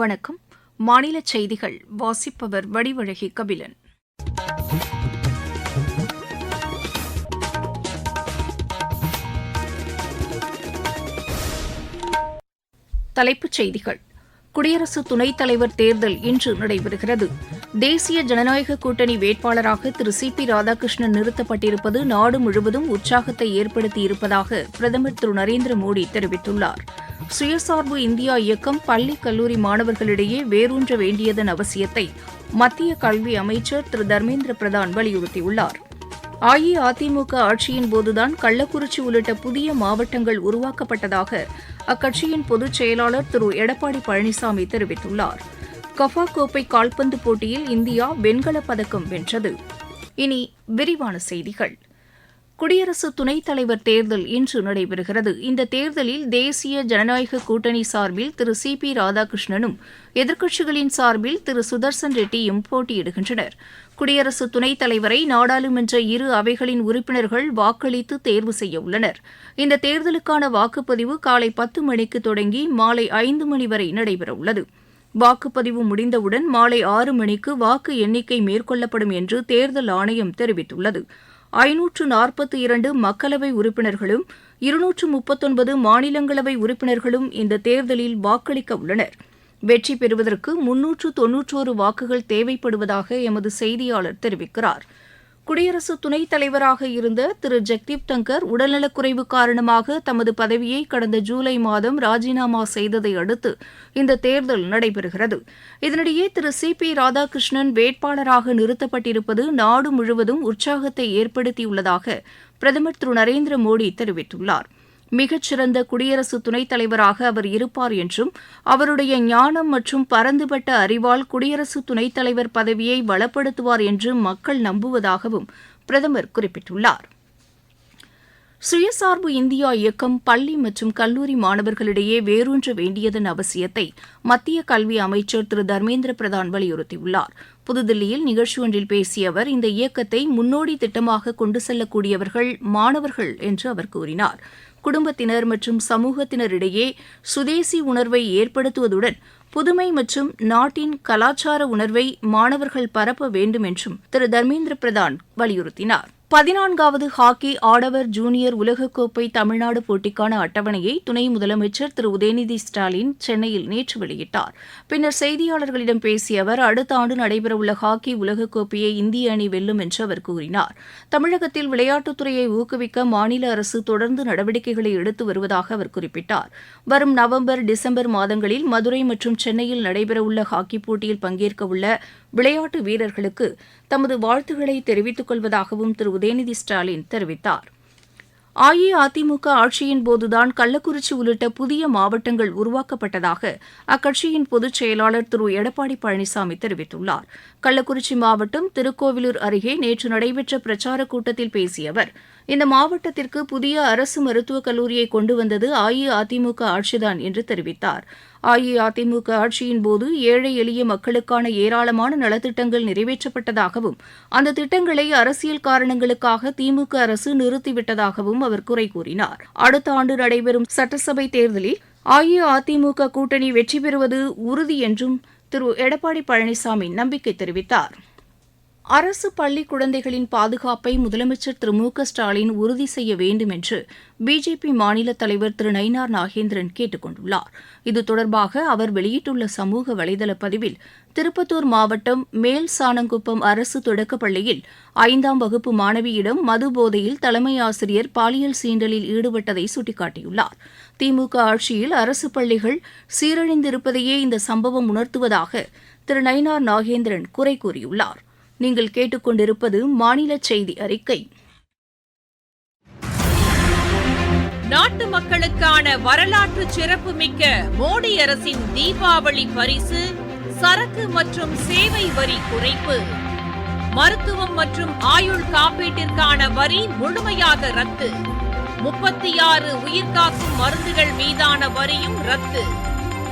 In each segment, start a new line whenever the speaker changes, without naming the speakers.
வணக்கம் மாநில செய்திகள் வாசிப்பவர் வடிவழகி கபிலன் தலைப்புச் செய்திகள் குடியரசு துணைத் தலைவர் தேர்தல் இன்று நடைபெறுகிறது தேசிய ஜனநாயக கூட்டணி வேட்பாளராக திரு சி பி ராதாகிருஷ்ணன் நிறுத்தப்பட்டிருப்பது நாடு முழுவதும் உற்சாகத்தை ஏற்படுத்தியிருப்பதாக பிரதமர் திரு நரேந்திர மோடி தெரிவித்துள்ளாா் சுயசார்பு இந்தியா இயக்கம் பள்ளி கல்லூரி மாணவர்களிடையே வேரூன்ற வேண்டியதன் அவசியத்தை மத்திய கல்வி அமைச்சர் திரு தர்மேந்திர பிரதான் வலியுறுத்தியுள்ளார் அஇஅதிமுக ஆட்சியின் போதுதான் கள்ளக்குறிச்சி உள்ளிட்ட புதிய மாவட்டங்கள் உருவாக்கப்பட்டதாக அக்கட்சியின் பொதுச் செயலாளர் திரு எடப்பாடி பழனிசாமி தெரிவித்துள்ளார் கஃபா கோப்பை கால்பந்து போட்டியில் இந்தியா வெண்கலப் பதக்கம் வென்றது இனி விரிவான செய்திகள் குடியரசு துணைத் தலைவர் தேர்தல் இன்று நடைபெறுகிறது இந்த தேர்தலில் தேசிய ஜனநாயக கூட்டணி சார்பில் திரு சி பி ராதாகிருஷ்ணனும் எதிர்க்கட்சிகளின் சார்பில் திரு சுதர்சன் ரெட்டியும் போட்டியிடுகின்றனர் குடியரசு துணைத் தலைவரை நாடாளுமன்ற இரு அவைகளின் உறுப்பினர்கள் வாக்களித்து தேர்வு செய்ய உள்ளனர் இந்த தேர்தலுக்கான வாக்குப்பதிவு காலை பத்து மணிக்கு தொடங்கி மாலை ஐந்து மணி வரை நடைபெறவுள்ளது வாக்குப்பதிவு முடிந்தவுடன் மாலை ஆறு மணிக்கு வாக்கு எண்ணிக்கை மேற்கொள்ளப்படும் என்று தேர்தல் ஆணையம் தெரிவித்துள்ளது ஐநூற்று நாற்பத்தி இரண்டு மக்களவை உறுப்பினர்களும் இருநூற்று முப்பத்தொன்பது மாநிலங்களவை உறுப்பினர்களும் இந்த தேர்தலில் வாக்களிக்க உள்ளனர் வெற்றி பெறுவதற்கு முன்னூற்று தொன்னூற்றோரு வாக்குகள் தேவைப்படுவதாக எமது செய்தியாளர் தெரிவிக்கிறாா் குடியரசு துணைத் தலைவராக இருந்த திரு ஜெக்தீப் தங்கர் உடல்நலக்குறைவு காரணமாக தமது பதவியை கடந்த ஜூலை மாதம் ராஜினாமா செய்ததை அடுத்து இந்த தேர்தல் நடைபெறுகிறது இதனிடையே திரு சி பி ராதாகிருஷ்ணன் வேட்பாளராக நிறுத்தப்பட்டிருப்பது நாடு முழுவதும் உற்சாகத்தை ஏற்படுத்தியுள்ளதாக பிரதமர் திரு நரேந்திர மோடி தெரிவித்துள்ளாா் மிகச்சிறந்த குடியரசு துணைத் தலைவராக அவர் இருப்பார் என்றும் அவருடைய ஞானம் மற்றும் பரந்துபட்ட அறிவால் குடியரசு துணைத் தலைவர் பதவியை வளப்படுத்துவார் என்று மக்கள் நம்புவதாகவும் பிரதமர் குறிப்பிட்டுள்ளார் சுயசார்பு இந்தியா இயக்கம் பள்ளி மற்றும் கல்லூரி மாணவர்களிடையே வேரூன்ற வேண்டியதன் அவசியத்தை மத்திய கல்வி அமைச்சர் திரு தர்மேந்திர பிரதான் வலியுறுத்தியுள்ளார் புதுதில்லியில் நிகழ்ச்சி ஒன்றில் பேசிய அவர் இந்த இயக்கத்தை முன்னோடி திட்டமாக கொண்டு செல்லக்கூடியவர்கள் மாணவர்கள் என்று அவர் கூறினாா் குடும்பத்தினர் மற்றும் சமூகத்தினரிடையே சுதேசி உணர்வை ஏற்படுத்துவதுடன் புதுமை மற்றும் நாட்டின் கலாச்சார உணர்வை மாணவர்கள் பரப்ப வேண்டும் என்றும் திரு தர்மேந்திர பிரதான் வலியுறுத்தினார் பதினான்காவது ஹாக்கி ஆடவர் ஜூனியர் உலகக்கோப்பை தமிழ்நாடு போட்டிக்கான அட்டவணையை துணை முதலமைச்சர் திரு உதயநிதி ஸ்டாலின் சென்னையில் நேற்று வெளியிட்டார் பின்னர் செய்தியாளர்களிடம் பேசிய அவர் அடுத்த ஆண்டு நடைபெறவுள்ள ஹாக்கி உலகக்கோப்பையை இந்திய அணி வெல்லும் என்று அவர் கூறினார் தமிழகத்தில் விளையாட்டுத்துறையை ஊக்குவிக்க மாநில அரசு தொடர்ந்து நடவடிக்கைகளை எடுத்து வருவதாக அவர் குறிப்பிட்டார் வரும் நவம்பர் டிசம்பர் மாதங்களில் மதுரை மற்றும் சென்னையில் நடைபெறவுள்ள ஹாக்கி போட்டியில் பங்கேற்கவுள்ள விளையாட்டு வீரர்களுக்கு தமது வாழ்த்துக்களை தெரிவித்துக் கொள்வதாகவும் திரு உதயநிதி ஸ்டாலின் தெரிவித்தார் அஇஅதிமுக ஆட்சியின் போதுதான் கள்ளக்குறிச்சி உள்ளிட்ட புதிய மாவட்டங்கள் உருவாக்கப்பட்டதாக அக்கட்சியின் பொதுச் செயலாளர் திரு எடப்பாடி பழனிசாமி தெரிவித்துள்ளார் கள்ளக்குறிச்சி மாவட்டம் திருக்கோவிலூர் அருகே நேற்று நடைபெற்ற பிரச்சாரக் கூட்டத்தில் பேசிய அவர் இந்த மாவட்டத்திற்கு புதிய அரசு மருத்துவக் கல்லூரியை கொண்டு வந்தது அஇஅதிமுக ஆட்சிதான் என்று தெரிவித்தார் அஇஅதிமுக ஆட்சியின் போது ஏழை எளிய மக்களுக்கான ஏராளமான நலத்திட்டங்கள் நிறைவேற்றப்பட்டதாகவும் அந்த திட்டங்களை அரசியல் காரணங்களுக்காக திமுக அரசு நிறுத்திவிட்டதாகவும் அவர் குறை கூறினார் அடுத்த ஆண்டு நடைபெறும் சட்டசபை தேர்தலில் அஇஅதிமுக கூட்டணி வெற்றி பெறுவது உறுதி என்றும் திரு எடப்பாடி பழனிசாமி நம்பிக்கை தெரிவித்தாா் அரசு பள்ளி குழந்தைகளின் பாதுகாப்பை முதலமைச்சர் திரு மு க ஸ்டாலின் உறுதி செய்ய வேண்டும் என்று பிஜேபி மாநில தலைவர் திரு நயினார் நாகேந்திரன் கேட்டுக் கொண்டுள்ளார் இது தொடர்பாக அவர் வெளியிட்டுள்ள சமூக வலைதள பதிவில் திருப்பத்தூர் மாவட்டம் மேல் சாணங்குப்பம் அரசு தொடக்கப் பள்ளியில் ஐந்தாம் வகுப்பு மாணவியிடம் மது போதையில் தலைமை ஆசிரியர் பாலியல் சீண்டலில் ஈடுபட்டதை சுட்டிக்காட்டியுள்ளார் திமுக ஆட்சியில் அரசு பள்ளிகள் சீரழிந்திருப்பதையே இந்த சம்பவம் உணர்த்துவதாக திரு நயினார் நாகேந்திரன் குறை கூறியுள்ளாா் நீங்கள் கேட்டுக்கொண்டிருப்பது மாநில செய்தி அறிக்கை
நாட்டு மக்களுக்கான வரலாற்று சிறப்புமிக்க மோடி அரசின் தீபாவளி பரிசு சரக்கு மற்றும் சேவை வரி குறைப்பு மருத்துவம் மற்றும் ஆயுள் காப்பீட்டிற்கான வரி முழுமையாக ரத்து முப்பத்தி ஆறு உயிர்காக்கும் மருந்துகள் மீதான வரியும் ரத்து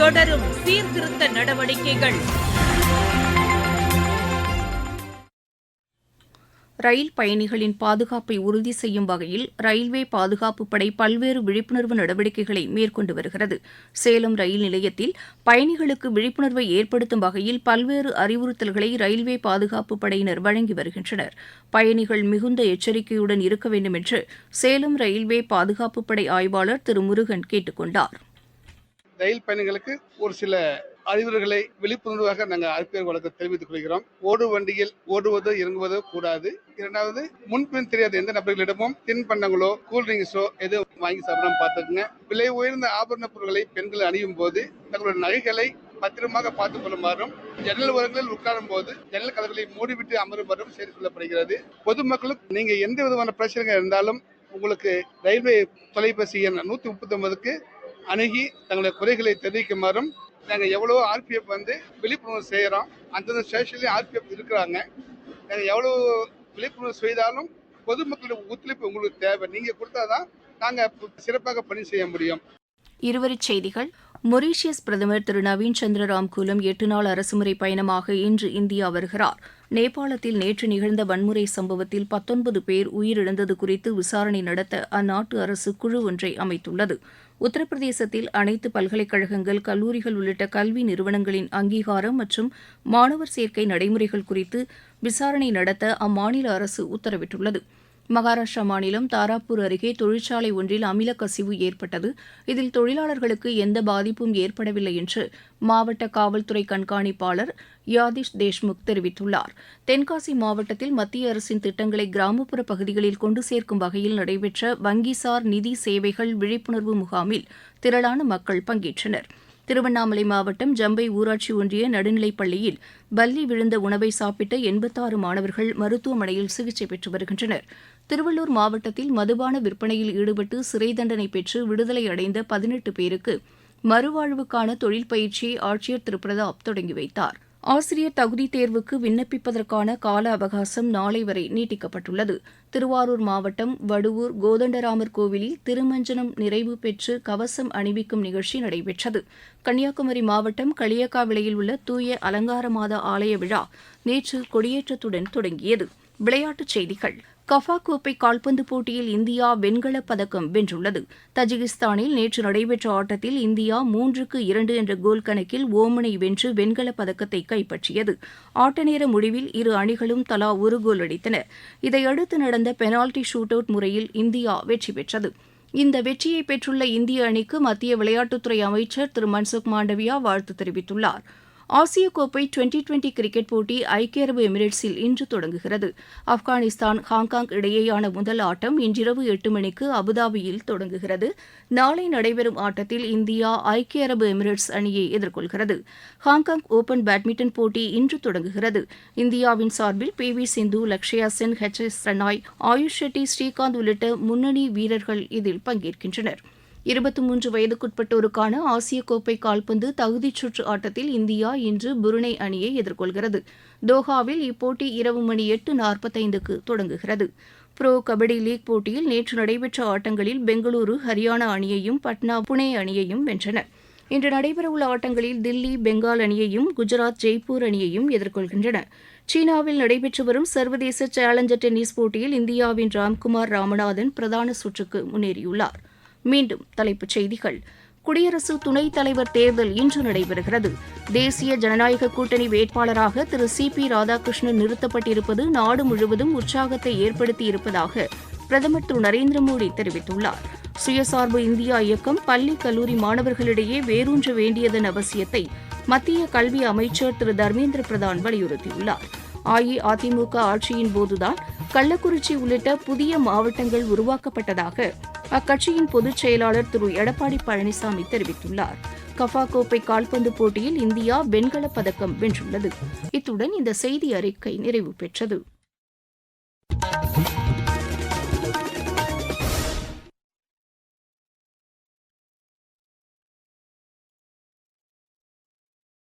தொடரும் சீர்திருத்த நடவடிக்கைகள்
ரயில் பயணிகளின் பாதுகாப்பை உறுதி செய்யும் வகையில் ரயில்வே பாதுகாப்பு படை பல்வேறு விழிப்புணர்வு நடவடிக்கைகளை மேற்கொண்டு வருகிறது சேலம் ரயில் நிலையத்தில் பயணிகளுக்கு விழிப்புணர்வை ஏற்படுத்தும் வகையில் பல்வேறு அறிவுறுத்தல்களை ரயில்வே பாதுகாப்பு படையினர் வழங்கி வருகின்றனர் பயணிகள் மிகுந்த எச்சரிக்கையுடன் இருக்க வேண்டும் என்று சேலம் ரயில்வே பாதுகாப்பு படை ஆய்வாளர் திரு முருகன் கேட்டுக் கொண்டாா்
ரயில் பயணிகளுக்கு ஒரு சில அறிவுரைகளை விழிப்புணர்வாக நாங்கள் அறிவியல் வழக்கு தெரிவித்துக் கொள்கிறோம் ஓடு வண்டியில் ஓடுவதோ இறங்குவதோ கூடாது இரண்டாவது முன்பின் தெரியாத எந்த நபர்களிடமும் தின்பண்டங்களோ கூல்ட்ரிங்க்ஸோ எதோ வாங்கி சாப்பிடாம பார்த்துக்குங்க விலை உயர்ந்த ஆபரண பொருட்களை பெண்கள் அணியும் போது தங்களுடைய நகைகளை பத்திரமாக பார்த்துக் கொள்ளுமாறும் ஜன்னல் உரங்களில் உட்காரும் போது ஜன்னல் கதவுகளை மூடிவிட்டு அமருமாறும் செய்து கொள்ளப்படுகிறது பொதுமக்களுக்கு நீங்க எந்த விதமான பிரச்சனைகள் இருந்தாலும் உங்களுக்கு ரயில்வே தொலைபேசி எண் நூத்தி முப்பத்தி ஒன்பதுக்கு அணுகி தங்களுடைய குறைகளை தெரிவிக்குமாறும் நாங்கள் எவ்வளோ ஆர்பிஎஃப் வந்து விழிப்புணர்வு செய்கிறோம் அந்தந்த ஸ்டேஷன்லேயும் ஆர்பிஎஃப் இருக்கிறாங்க நாங்கள் எவ்வளோ விழிப்புணர்வு செய்தாலும் பொதுமக்களுடைய ஒத்துழைப்பு உங்களுக்கு தேவை நீங்கள் கொடுத்தாதான் நாங்கள் சிறப்பாக பணி செய்ய முடியும்
இருவரிச் செய்திகள் மொரீஷியஸ் பிரதமர் திரு நவீன் சந்திர ராம்கூலம் எட்டு நாள் அரசுமுறை பயணமாக இன்று இந்தியா வருகிறார் நேபாளத்தில் நேற்று நிகழ்ந்த வன்முறை சம்பவத்தில் பத்தொன்பது பேர் உயிரிழந்தது குறித்து விசாரணை நடத்த அந்நாட்டு அரசு குழு ஒன்றை அமைத்துள்ளது உத்தரப்பிரதேசத்தில் அனைத்து பல்கலைக்கழகங்கள் கல்லூரிகள் உள்ளிட்ட கல்வி நிறுவனங்களின் அங்கீகாரம் மற்றும் மாணவர் சேர்க்கை நடைமுறைகள் குறித்து விசாரணை நடத்த அம்மாநில அரசு உத்தரவிட்டுள்ளது மகாராஷ்டிரா மாநிலம் தாராப்பூர் அருகே தொழிற்சாலை ஒன்றில் அமில கசிவு ஏற்பட்டது இதில் தொழிலாளர்களுக்கு எந்த பாதிப்பும் ஏற்படவில்லை என்று மாவட்ட காவல்துறை கண்காணிப்பாளர் யாதிஷ் தேஷ்முக் தெரிவித்துள்ளார் தென்காசி மாவட்டத்தில் மத்திய அரசின் திட்டங்களை கிராமப்புற பகுதிகளில் கொண்டு சேர்க்கும் வகையில் நடைபெற்ற வங்கிசார் நிதி சேவைகள் விழிப்புணர்வு முகாமில் திரளான மக்கள் பங்கேற்றனர் திருவண்ணாமலை மாவட்டம் ஜம்பை ஊராட்சி ஒன்றிய நடுநிலைப் பள்ளியில் பல்லி விழுந்த உணவை சாப்பிட்ட எண்பத்தாறு மாணவர்கள் மருத்துவமனையில் சிகிச்சை பெற்று வருகின்றனர் திருவள்ளூர் மாவட்டத்தில் மதுபான விற்பனையில் ஈடுபட்டு சிறை தண்டனை பெற்று விடுதலை அடைந்த பதினெட்டு பேருக்கு மறுவாழ்வுக்கான தொழில் பயிற்சியை ஆட்சியர் திரு பிரதாப் தொடங்கி வைத்தார் ஆசிரியர் தகுதி தேர்வுக்கு விண்ணப்பிப்பதற்கான கால அவகாசம் நாளை வரை நீட்டிக்கப்பட்டுள்ளது திருவாரூர் மாவட்டம் வடுவூர் கோதண்டராமர் கோவிலில் திருமஞ்சனம் நிறைவு பெற்று கவசம் அணிவிக்கும் நிகழ்ச்சி நடைபெற்றது கன்னியாகுமரி மாவட்டம் களியக்காவிளையில் உள்ள தூய அலங்கார ஆலய விழா நேற்று கொடியேற்றத்துடன் தொடங்கியது விளையாட்டுச் செய்திகள் கஃபா கோப்பை கால்பந்து போட்டியில் இந்தியா வெண்கலப் பதக்கம் வென்றுள்ளது தஜிகிஸ்தானில் நேற்று நடைபெற்ற ஆட்டத்தில் இந்தியா மூன்றுக்கு இரண்டு என்ற கோல் கணக்கில் ஓமனை வென்று வெண்கலப் பதக்கத்தை கைப்பற்றியது ஆட்ட நேர முடிவில் இரு அணிகளும் தலா ஒரு கோல் அடித்தன இதையடுத்து நடந்த பெனால்டி ஷூட் அவுட் முறையில் இந்தியா வெற்றி பெற்றது இந்த வெற்றியை பெற்றுள்ள இந்திய அணிக்கு மத்திய விளையாட்டுத்துறை அமைச்சர் திரு மன்சுக் மாண்டவியா வாழ்த்து தெரிவித்துள்ளாா் ஆசிய கோப்பை டுவெண்டி டுவெண்டி கிரிக்கெட் போட்டி ஐக்கிய அரபு எமிரேட்ஸில் இன்று தொடங்குகிறது ஆப்கானிஸ்தான் ஹாங்காங் இடையேயான முதல் ஆட்டம் இன்றிரவு எட்டு மணிக்கு அபுதாபியில் தொடங்குகிறது நாளை நடைபெறும் ஆட்டத்தில் இந்தியா ஐக்கிய அரபு எமிரேட்ஸ் அணியை எதிர்கொள்கிறது ஹாங்காங் ஓபன் பேட்மிண்டன் போட்டி இன்று தொடங்குகிறது இந்தியாவின் சார்பில் P V Sindhu Lakshya Sen H S Prannoy Ayush Shetty Srikanth உள்ளிட்ட முன்னணி வீரர்கள் இதில் பங்கேற்கின்றனா் இருபத்தி மூன்று வயதுக்குட்பட்டோருக்கான ஆசிய கோப்பை கால்பந்து தகுதிச் சுற்று ஆட்டத்தில் இந்தியா இன்று புருணை அணியை எதிர்கொள்கிறது தோஹாவில் இப்போட்டி இரவு மணி எட்டு நாற்பத்தைந்துக்கு தொடங்குகிறது புரோ கபடி லீக் போட்டியில் நேற்று நடைபெற்ற ஆட்டங்களில் பெங்களூரு ஹரியானா அணியையும் பட்னா புனே அணியையும் வென்றன இன்று நடைபெறவுள்ள ஆட்டங்களில் தில்லி பெங்கால் அணியையும் குஜராத் ஜெய்ப்பூர் அணியையும் எதிர்கொள்கின்றன சீனாவில் நடைபெற்று வரும் சர்வதேச சேலஞ்சர் டென்னிஸ் போட்டியில் இந்தியாவின் ராம்குமார் ராமநாதன் பிரதான சுற்றுக்கு முன்னேறியுள்ளாா் மீண்டும் தலைப்புச் செய்திகள் குடியரசு துணைத் தலைவர் தேர்தல் இன்று நடைபெறுகிறது தேசிய ஜனநாயக கூட்டணி வேட்பாளராக திரு சி பி ராதாகிருஷ்ணன் நிறுத்தப்பட்டிருப்பது நாடு முழுவதும் உற்சாகத்தை ஏற்படுத்தியிருப்பதாக பிரதமர் திரு நரேந்திர மோடி தெரிவித்துள்ளார் சுயசார்பு இந்தியா இயக்கம் பள்ளி கல்லூரி மாணவர்களிடையே வேரூன்ற வேண்டியதன் அவசியத்தை மத்திய கல்வி அமைச்சர் திரு தர்மேந்திர பிரதான் வலியுறுத்தியுள்ளார் அஇஅதிமுக ஆட்சியின் போதுதான் கள்ளக்குறிச்சி உள்ளிட்ட புதிய மாவட்டங்கள் உருவாக்கப்பட்டதாக அக்கட்சியின் பொதுச் செயலாளர் திரு எடப்பாடி பழனிசாமி தெரிவித்துள்ளார் கஃபா கோப்பை கால்பந்து போட்டியில் இந்தியா வெண்கலப் பதக்கம் வென்றுள்ளது இத்துடன் இந்த செய்தி அறிக்கை நிறைவு பெற்றது